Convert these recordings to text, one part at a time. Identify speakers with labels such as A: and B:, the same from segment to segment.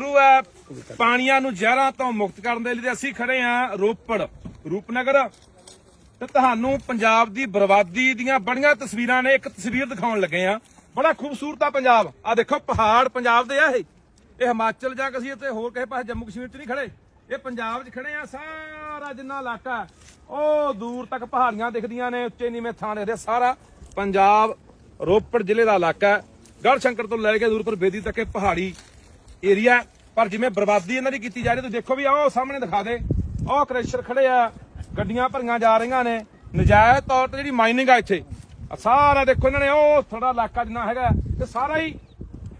A: ਸ਼ੁਰੂ ਹੈ। ਪਾਣੀਆਂ ਨੂੰ ਜ਼ਹਿਰਾਂ ਤੋਂ ਮੁਕਤ ਕਰਨ ਦੇ ਲਈ ਤੇ ਅਸੀਂ ਖੜੇ ਹਾਂ ਰੋਪੜ, ਰੂਪਨਗਰ ਤੇ ਤੁਹਾਨੂੰ ਪੰਜਾਬ ਦੀ ਬਰਬਾਦੀ ਦੀਆਂ ਬੜੀਆਂ ਤਸਵੀਰਾਂ ਨੇ ਇੱਕ ਤਸਵੀਰ ਦਿਖਾਉਣ ਲੱਗੇ ਆ ਬੜਾ ਖੂਬਸੂਰਤ ਆ ਪੰਜਾਬ। ਆ ਦੇਖੋ, ਪਹਾੜ ਪੰਜਾਬ ਦੇ ਆ ਇਹ। ਇਹ ਹਿਮਾਚਲ ਜਾਂ ਅਸੀਂ ਇੱਥੇ ਹੋਰ ਕਿਸੇ ਪਾਸੇ ਜੰਮੂ ਕਸ਼ਮੀਰ 'ਚ ਨਹੀਂ ਖੜੇ। ਇਹ ਪੰਜਾਬ 'ਚ ਖੜੇ ਆ, ਸਾਰਾ ਜਿੰਨਾ ਇਲਾਕਾ ਉਹ ਦੂਰ ਤੱਕ ਪਹਾੜੀਆਂ ਦਿਖਦੀਆਂ ਨੇ, ਉੱਚੇ ਨੀਵੇਂ ਥਾਂ ਦਿਖਦੇ ਸਾਰਾ। ਪੰਜਾਬ ਰੋਪੜ ਜ਼ਿਲ੍ਹੇ ਦਾ ਇਲਾਕਾ ਹੈ। ਗੜ੍ਹ ਸ਼ੰਕਰ ਤੋਂ ਲੈ ਕੇ ਦੂਰ ਪਰ ਬੇਦੀ ਤੱਕ ਇਹ ਪਹਾੜੀ ਏਰੀਆ ਪਰ ਜਿਵੇਂ ਬਰਬਾਦੀ ਇਹਨਾਂ ਦੀ ਕੀਤੀ ਜਾ ਰਹੀ ਤੁਸੀਂ ਦੇਖੋ ਵੀ ਆਹ ਸਾਹਮਣੇ ਦਿਖਾ ਦੇ। ਆਹ ਕ੍ਰੈਸ਼ਰ ਖੜੇ ਆ, ਗੱਡੀਆਂ ਭਰੀਆਂ ਜਾ ਰਹੀਆਂ ਨੇ। ਨਜਾਇਜ਼ ਤੌਰ ਤੇ ਜਿਹੜੀ ਮਾਈਨਿੰਗ ਆ ਇੱਥੇ ਸਾਰਾ ਦੇਖੋ ਇਹਨਾਂ ਨੇ, ਉਹ ਥੋੜਾ ਇਲਾਕਾ ਜਿੰਨਾ ਹੈਗਾ ਤੇ ਸਾਰਾ ਹੀ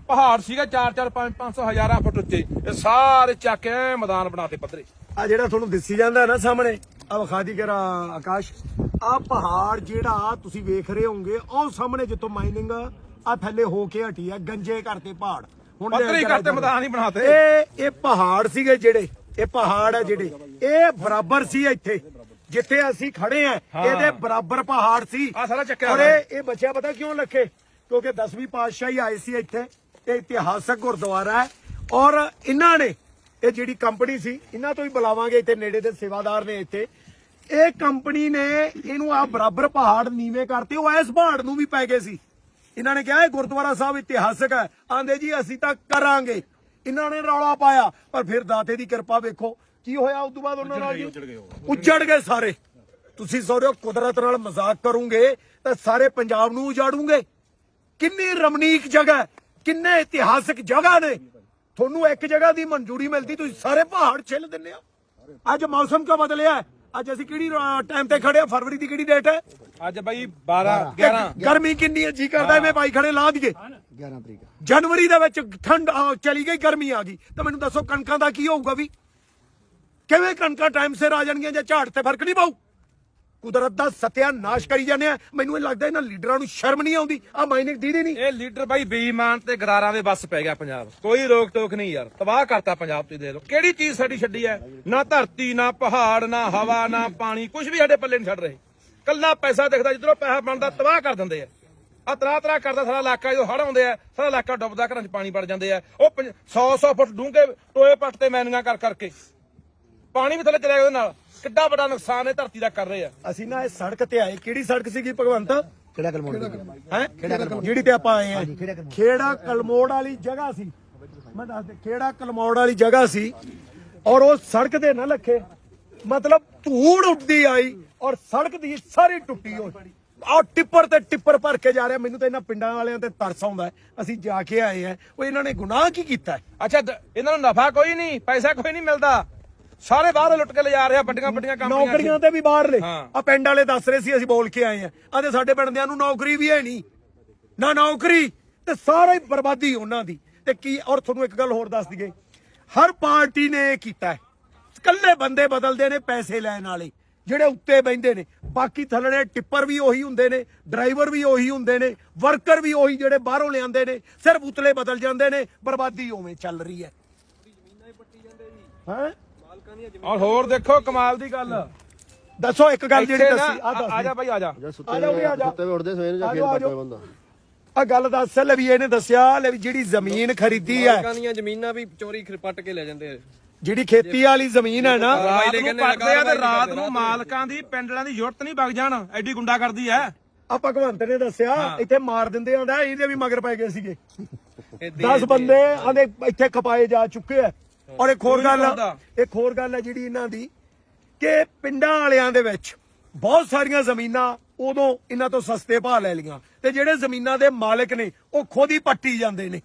A: ਪਹਾੜ ਸੀਗਾ 4 4 5 500 ਹਜ਼ਾਰਾਂ ਫੁੱਟ ਉੱਚੇ। ਇਹ ਸਾਰੇ ਚੱਕ ਕੇ ਐਂ ਮੈਦਾਨ ਬਣਾਤੇ ਪੱਧਰੇ।
B: ਆ ਜਿਹੜਾ ਤੁਹਾਨੂੰ ਦਿਸੀ ਜਾਂਦਾ ਨਾ ਸਾਹਮਣੇ ਆ ਵਿਖਾ ਕਰਾ ਆਕਾਸ਼। ਆ ਪਹਾੜ ਜਿਹੜਾ ਤੁਸੀਂ ਵੇਖ ਰਹੇ ਹੋਗੇ ਉਹ ਸਾਹਮਣੇ ਜਿੱਥੋਂ ਮਾਈਨਿੰਗ ਆ ਥੱਲੇ ਹੋ ਕੇ ਹਟੀ ਆ, ਗੰਜੇ ਕਰਤੇ ਪਹਾੜ। ਹੁਣ
A: ਹੀ
B: ਜਰਾ
A: ਕਰਤੇ ਮੈਦਾਨ ਹੀ ਬਣਾਤੇ।
B: ਇਹ ਇਹ ਪਹਾੜ ਸੀਗੇ ਜਿਹੜੇ। ਇਹ ਪਹਾੜ ਆ ਜਿਹੜੇ। ਇਹ ਬਰਾਬਰ ਸੀ ਇੱਥੇ। ਜਿੱਥੇ ਅਸੀਂ ਖੜੇ ਆ ਇਹਦੇ ਬਰਾਬਰ ਪਹਾੜ ਸੀ।
A: ਆਹ ਸਾਰਾ ਚੱਕਿਆ
B: ਔਰ। ਇਹ ਇਹ ਬਚਿਆ ਪਤਾ ਕਿਉਂ ਲੱਖੇ? ਕਿਉਂਕਿ 10ਵੀਂ ਪਾਤਸ਼ਾਹੀ ਆਏ ਸੀ ਇੱਥੇ। ਇਹ ਇਤਿਹਾਸਕ ਗੁਰਦੁਆਰਾ ਹੈ। ਔਰ ਇਹਨਾਂ ਨੇ ਇਹ ਜਿਹੜੀ ਕੰਪਨੀ ਸੀ ਇਹਨਾਂ ਤੋਂ ਹੀ ਬੁਲਾਵਾਂਗੇ ਇੱਥੇ ਨੇੜੇ ਦੇ ਸੇਵਾਦਾਰ ਨੇ ਇੱਥੇ। ਇਹ ਕੰਪਨੀ ਨੇ ਇਹਨੂੰ ਆ ਬਰਾਬਰ ਪਹਾੜ ਨੀਵੇਂ ਕਰਤੇ। ਉਹ ਇਸ ਪਹਾੜ ਨੂੰ ਵੀ ਪੈ ਗਏ ਸੀ। ਇਹਨਾਂ ਨੇ ਕਿਹਾ ਇਹ ਗੁਰਦੁਆਰਾ ਸਾਹਿਬ ਇਤਿਹਾਸਕ ਹੈ। ਆਂਦੇ ਜੀ ਅਸੀਂ ਤਾਂ ਕਰਾਂਗੇ। ਇਹਨਾਂ ਨੇ ਰੌਲਾ ਪਾਇਆ ਪਰ ਫਿਰ ਦਾਤੇ ਦੀ ਕਿਰਪਾ ਵੇਖੋ। ਕੀ ਹੋਇਆ ਉਸ ਤੋਂ ਬਾਅਦ ਉਹਨਾਂ ਨਾਲ ਜੀ? ਉੱਜੜ ਗਏ ਸਾਰੇ। ਤੁਸੀਂ ਸੋਚੋ ਕੁਦਰਤ ਨਾਲ ਮਜ਼ਾਕ ਕਰੋਗੇ ਤਾਂ ਸਾਰੇ ਪੰਜਾਬ ਨੂੰ ਉਜਾੜੂਗੇ। ਕਿੰਨੀ ਰਮਣੀਕ ਜਗ੍ਹਾ ਕਿੰਨੇ ਇਤਿਹਾਸਕ ਜਗ੍ਹਾ ਨੇ। ਤੁਹਾਨੂੰ ਇੱਕ ਜਗ੍ਹਾ ਦੀ ਮਨਜ਼ੂਰੀ ਮਿਲਦੀ ਤੁਸੀਂ ਸਾਰੇ ਪਹਾੜ ਛਿੱਲ ਦਿੰਦੇ ਆ ਅੱਜ ਮੌਸਮ ਕਿਉਂ ਬਦਲਿਆ? ਅੱਜ ਅਸੀਂ ਕਿਹੜੀ ਟਾਈਮ ਤੇ ਖੜੇ ਆ ਫਰਵਰੀ ਦੀ ਕਿਹੜੀ ਡੇਟ ਹੈ?
A: ਅੱਜ ਬਈ 12 11
B: ਗਰਮੀ ਕਿੰਨੀ ਹੈ? ਜੀ ਕਰਦਾ ਐਵੇਂ ਬਾਈ ਖੜੇ ਲਾ ਦਈਏ।
C: 11 ਤਰੀਕ
B: ਜਨਵਰੀ ਦੇ ਵਿੱਚ ਠੰਡ ਆ, ਚਲੀ ਗਈ ਗਰਮੀ ਆ ਗਈ। ਤਾਂ ਮੈਨੂੰ ਦੱਸੋ ਕਣਕਾਂ ਦਾ ਕੀ ਹੋਊਗਾ ਵੀ? ਕਿਵੇਂ ਕਣਕਾਂ ਟਾਈਮ ਸਿਰ ਆ ਜਾਣਗੀਆਂ ਜਾਂ ਝਾੜ ਤੇ ਫ਼ਰਕ ਨਹੀਂ ਪਊ? ਕੁਦਰਤ ਦਾ ਸਤਿਆਨਾਸ਼ ਕਰੀ ਜਾਂਦੇ ਆ। ਮੈਨੂੰ ਇਹ ਲੱਗਦਾ ਇਹਨਾਂ ਲੀਡਰਾਂ ਨੂੰ ਸ਼ਰਮ ਨਹੀਂ ਆਉਂਦੀ। ਆ ਮਾਈਨਿੰਗ ਦੀਦੀ ਨਹੀਂ।
A: ਇਹ ਲੀਡਰ ਬਾਈ ਬੇਈਮਾਨ ਤੇ ਗਰਾਰਾਂ ਦੇ ਵੱਸ ਪੈ ਗਿਆ ਪੰਜਾਬ। ਕੋਈ ਰੋਕ ਟੋਕ ਨਹੀਂ ਯਾਰ। ਤਬਾਹ ਕਰਤਾ ਪੰਜਾਬ ਤੁਸੀਂ ਦੇਖ ਲਓ। ਕਿਹੜੀ ਚੀਜ਼ ਸਾਡੀ ਛੱਡੀ ਹੈ? ਨਾ ਧਰਤੀ ਨਾ ਪਹਾੜ ਨਾ ਹਵਾ ਨਾ ਪਾਣੀ। ਕੁਝ ਵੀ ਸਾਡੇ ਪੱਲੇ ਨਹੀਂ ਛੱਡ ਰਹੇ। ਕੱਲਾ ਪੈਸਾ ਦਿਖਦਾ ਜਿੱਧਰੋਂ ਪੈਸਾ ਬਣਦਾ ਤਬਾਹ ਕਰ ਦਿੰਦੇ ਆ। ਆ ਤਰਾ ਤਰਾ ਕਰਦਾ ਸਾਰਾ ਇਲਾਕਾ ਜਦੋਂ ਹੜ ਆਉਂਦੇ ਆ ਸਾਰਾ ਇਲਾਕਾ ਡੁੱਬਦਾ ਘਰਾਂ 'ਚ ਪਾਣੀ ਵੜ ਜਾਂਦੇ ਆ। ਉਹ 100 100 ਫੁੱਟ ਡੂੰਘੇ ਟੋਏ ਪੱਟ ਤੇ ਮੈਨੀਆਂ ਕਰ ਕਰਕੇ। ਪਾਣੀ ਵੀ ਥੱਲੇ ਚਲੇ ਗਿਆ ਉਹਦੇ ਨਾਲ। ਕਿੱਡਾ ਵੱਡਾ ਨੁਕਸਾਨ ਇਹ ਧਰਤੀ ਦਾ ਕਰ ਰਹੇ ਆ।
B: ਅਸੀਂ ਨਾ ਇਹ ਸੜਕ ਤੇ ਆਏ। ਕਿਹੜੀ ਸੜਕ ਸੀਗੀ ਭਗਵੰਤ?
C: ਕਿਹੜਾ ਕਲਮੋੜ
B: ਹੈ? ਜਿਹੜੀ ਤੇ ਆਪਾਂ ਆਏ ਆ। ਖੇੜਾ ਕਲਮੋੜ। ਵਾਲੀ ਜਗ੍ਹਾ ਸੀ। ਮੈਂ ਦੱਸ ਦੇ ਖੇੜਾ ਕਲਮੋੜ ਵਾਲੀ ਜਗ੍ਹਾ ਸੀ। ਔਰ ਉਹ ਸੜਕ ਤੇ ਨਾ ਲੱਖੇ। ਮਤਲਬ ਧੂੜ ਉੱਡਦੀ ਆਈ ਔਰ ਸੜਕ ਦੀ ਸਾਰੀ ਟੁੱਟੀ ਹੋਈ। ਆ ਟਿੱਪਰ ਤੇ ਟਿੱਪਰ ਭਰ ਕੇ ਜਾ ਰਿਹਾ। ਮੈਨੂੰ ਤਾਂ ਇਹਨਾਂ ਪਿੰਡਾਂ ਵਾਲਿਆਂ ਤੇ ਤਰਸ ਆਉਂਦਾ। ਅਸੀਂ ਜਾ ਕੇ ਆਏ ਆ ਉਹ ਇਹਨਾਂ ਨੇ ਗੁਨਾਹ ਕੀ ਕੀਤਾ?
A: ਅੱਛਾ ਦ- ਇਹਨਾਂ ਨੂੰ ਨਫਾ ਕੋਈ ਨਹੀਂ ਪੈਸਾ ਕੋਈ ਨਹੀਂ ਮਿਲਦਾ। ਸਾਰੇ ਬਾਹਰ ਲੁੱਟ ਕੇ ਲਿਜਾ ਰਹੇ ਵੱਡੀਆਂ ਵੱਡੀਆਂ ਕੰਪਨੀਆਂ
B: ਨੌਕਰੀਆਂ ਤੇ ਵੀ ਬਾਹਰ ਲੈ
A: ਹਾਂ।
B: ਆ ਪਿੰਡ ਵਾਲੇ ਦੱਸ ਰਹੇ ਸੀ ਅਸੀਂ ਬੋਲ ਕੇ ਆਏ ਆ ਆਦੇ ਸਾਡੇ ਪਿੰਡ ਦਿਆਂ ਨੂੰ ਨੌਕਰੀ ਵੀ ਹੈ ਨਹੀਂ। ਨਾ ਨੌਕਰੀ ਤੇ ਸਾਰਾ ਹੀ ਬਰਬਾਦੀ ਉਹਨਾਂ ਦੀ। ਤੇ ਕੀ ਔਰ ਤੁਹਾਨੂੰ ਇੱਕ ਗੱਲ ਹੋਰ ਦੱਸ ਦਈਏ। ਹਰ ਪਾਰਟੀ ਨੇ ਇਹ ਕੀਤਾ ਹੈ। ਇਕੱਲੇ ਬੰਦੇ ਬਦਲਦੇ ਨੇ ਪੈਸੇ ਲੈਣ ਵਾਲੇ ਜਿਹੜੇ ਉੱਤੇ ਬੈੰਦੇ ਨੇ। ਬਾਕੀ ਥੱਲੜੇ ਟਿੱਪਰ ਵੀ ਉਹੀ ਹੁੰਦੇ ਨੇ ਡਰਾਈਵਰ ਵੀ ਉਹੀ ਹੁੰਦੇ ਨੇ ਵਰਕਰ ਵੀ ਉਹੀ ਜਿਹੜੇ ਬਾਹਰੋਂ ਲਿਆਂਦੇ ਨੇ ਸਿਰਫ ਉਤਲੇ ਬਦਲ ਜਾਂਦੇ ਨੇ ਬਰਬਾਦੀ ਉਵੇਂ ਚੱਲ ਰਹੀ ਹੈ। ਹਾਂ?
A: ਔਰ ਹੋਰ ਦੇਖੋ ਕਮਾਲ ਦੀ ਗੱਲ।
B: ਦੱਸੋ ਇੱਕ ਗੱਲ ਜਿਹੜੀ ਦੱਸੀ ਆ ਦੱਸ
A: ਆ ਜਾ ਭਾਈ ਆ ਜਾ।
B: ਆ ਵੀ ਆ ਜਾ।
C: ਸੁੱਤੇ ਵੀ ਉੱਠਦੇ ਸਵੇਰ ਨੂੰ ਜਾਂ
B: ਆ
C: ਫੇਰ
B: ਆ ਜਾਓ।
C: ਬੰਦਾ?
B: ਆ ਗੱਲ ਦੱਸ ਲੈ ਵੀ ਇਹਨੇ ਦੱਸਿਆ ਲੈ ਵੀ ਜਿਹੜੀ ਜ਼ਮੀਨ ਖਰੀਦੀ ਹੈ।
D: ਲੋਕਾਂ ਦੀਆਂ ਜ਼ਮੀਨਾਂ ਵੀ ਚੋਰੀ ਖਰ- ਪੱਟ ਕੇ ਲੈ ਜਾਂਦੇ ਆ।
B: ਜਿਹੜੀ ਖੇਤੀ ਵਾਲੀ ਜ਼ਮੀਨ ਹੈ ਨਾ
A: ਰਾਤ ਨੂੰ
D: ਕਹਿੰਦੇ
A: ਪੜਦੇ ਆ ਤੇ ਰਾਤ ਨੂੰ ਮਾਲਕਾਂ ਦੀ ਪਿੰਡਲਾਂ ਦੀ ਜ਼ਰੂਰਤ ਨਹੀਂ ਵਗ ਜਾਣ ਐਡੀ ਗੁੰਡਾ ਕਰਦੀ ਐ
B: ਆ ਭਗਵੰਤ ਨੇ ਦੱਸਿਆ ਇੱਥੇ ਮਾਰ ਦਿੰਦੇ ਆਂਦਾ ਇਹਦੇ ਵੀ ਮਗਰ ਪੈ ਗਏ ਸੀਗੇ।
D: ਇਹ
B: 10 ਬੰਦੇ ਆਂਦੇ ਇੱਥੇ ਖਪਾਏ ਜਾ ਚੁੱਕੇ ਆ। ਔਰ ਇੱਕ ਹੋਰ ਗੱਲ। ਇੱਕ ਹੋਰ ਗੱਲ ਹੈ ਜਿਹੜੀ ਇਹਨਾਂ ਦੀ ਕਿ ਪਿੰਡਾਂ ਵਾਲਿਆਂ ਦੇ ਵਿੱਚ ਬਹੁਤ ਸਾਰੀਆਂ ਜ਼ਮੀਨਾਂ ਉਦੋਂ ਇਹਨਾਂ ਤੋਂ ਸਸਤੇ ਭਾਅ ਲੈ ਲੀਆਂ ਤੇ ਜਿਹੜੇ ਜ਼ਮੀਨਾਂ ਦੇ ਮਾਲਕ ਨੇ ਉਹ ਖੁਦ ਹੀ ਪੱਟੀ ਜਾਂਦੇ ਨੇ।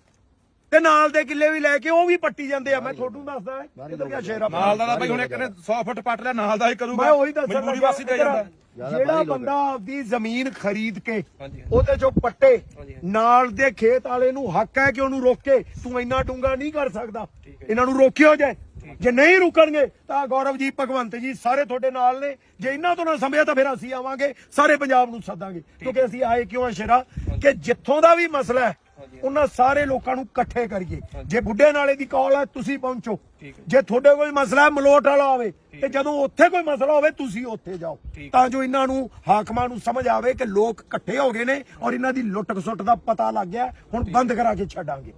B: ਤੇ ਨਾਲ ਦੇ ਕਿੱਲੇ ਵੀ ਲੈ ਕੇ ਉਹ ਵੀ ਪੱਟੀ ਜਾਂਦੇ ਆ। ਮੈਂ ਤੁਹਾਨੂੰ ਦੱਸਦਾ ਕਿੱਧਰ ਗਿਆ ਸ਼ੇਰ
A: ਨਾਲ ਦਾ ਤਾਂ ਭਾਈ ਹੁਣ ਇੱਕ ਨੇ 100 ਫੁੱਟ ਪੱਟ ਲਿਆ ਨਾਲ ਦਾ ਹੀ ਕਰੂਗਾ।
B: ਮੈਂ ਉਹੀ ਦੱਸਣ
A: ਮਜਬੂਰੀ ਵਾਸੀ ਦੇ ਜਾਂਦਾ।
B: ਜਿਹੜਾ ਬੰਦਾ ਆਪਦੀ ਜ਼ਮੀਨ ਖਰੀਦ ਕੇ
D: ਹਾਂਜੀ।
B: ਉਹਦੇ ਚੋਂ ਪੱਟੇ। ਨਾਲ ਦੇ ਖੇਤ ਵਾਲੇ ਨੂੰ ਹੱਕ ਹੈ ਕਿ ਉਹਨੂੰ ਰੋਕੇ ਤੂੰ ਇੰਨਾ ਡੂੰਗਾ ਨਹੀਂ ਕਰ ਸਕਦਾ। ਇਹਨਾਂ ਨੂੰ ਰੋਕਿਓ ਜੇ। ਜੇ ਨਹੀਂ ਰੁਕਣਗੇ ਤਾਂ ਗੌਰਵ ਜੀ ਭਗਵੰਤ ਜੀ ਸਾਰੇ ਤੁਹਾਡੇ ਨਾਲ ਨੇ। ਜੇ ਇਹਨਾਂ ਤੋਂ ਨਾ ਸੰਭਿਆ ਤਾਂ ਫਿਰ ਅਸੀਂ ਆਵਾਂਗੇ ਸਾਰੇ ਪੰਜਾਬ ਨੂੰ ਸੱਦਾਂਗੇ। ਕਿਉਂਕਿ ਅਸੀਂ ਆਏ ਕਿਉਂ ਆ ਸ਼ੇਰਾ? ਕਿ ਜਿੱਥੋਂ ਦਾ ਵੀ ਮਸਲਾ ਹੈ ਉਹਨਾਂ ਸਾਰੇ ਲੋਕਾਂ ਨੂੰ ਇਕੱਠੇ ਕਰੀਏ। ਜੇ ਬੁੱਢੇ ਨਾਲੇ ਦੀ ਕਾਲ ਹੈ ਤੁਸੀਂ ਪਹੁੰਚੋ। ਜੇ ਤੁਹਾਡੇ ਕੋਈ ਮਸਲਾ ਹੈ ਮਲੋਟ ਵਾਲਾ ਹੋਵੇ ਤੇ ਜਦੋਂ ਉੱਥੇ ਕੋਈ ਮਸਲਾ ਹੋਵੇ ਤੁਸੀਂ ਉੱਥੇ ਜਾਓ। ਤਾਂ ਜੋ ਇਹਨਾਂ ਨੂੰ ਹਾਕਮਾਂ ਨੂੰ ਸਮਝ ਆਵੇ ਕਿ ਲੋਕ ਇਕੱਠੇ ਹੋ ਗਏ ਨੇ ਔਰ ਇਹਨਾਂ ਦੀ ਲੁੱਟ ਖਸੁੱਟ ਦਾ ਪਤਾ ਲੱਗ ਗਿਆ। ਹੁਣ ਬੰਦ ਕਰਾ ਕੇ ਛੱਡਾਂਗੇ।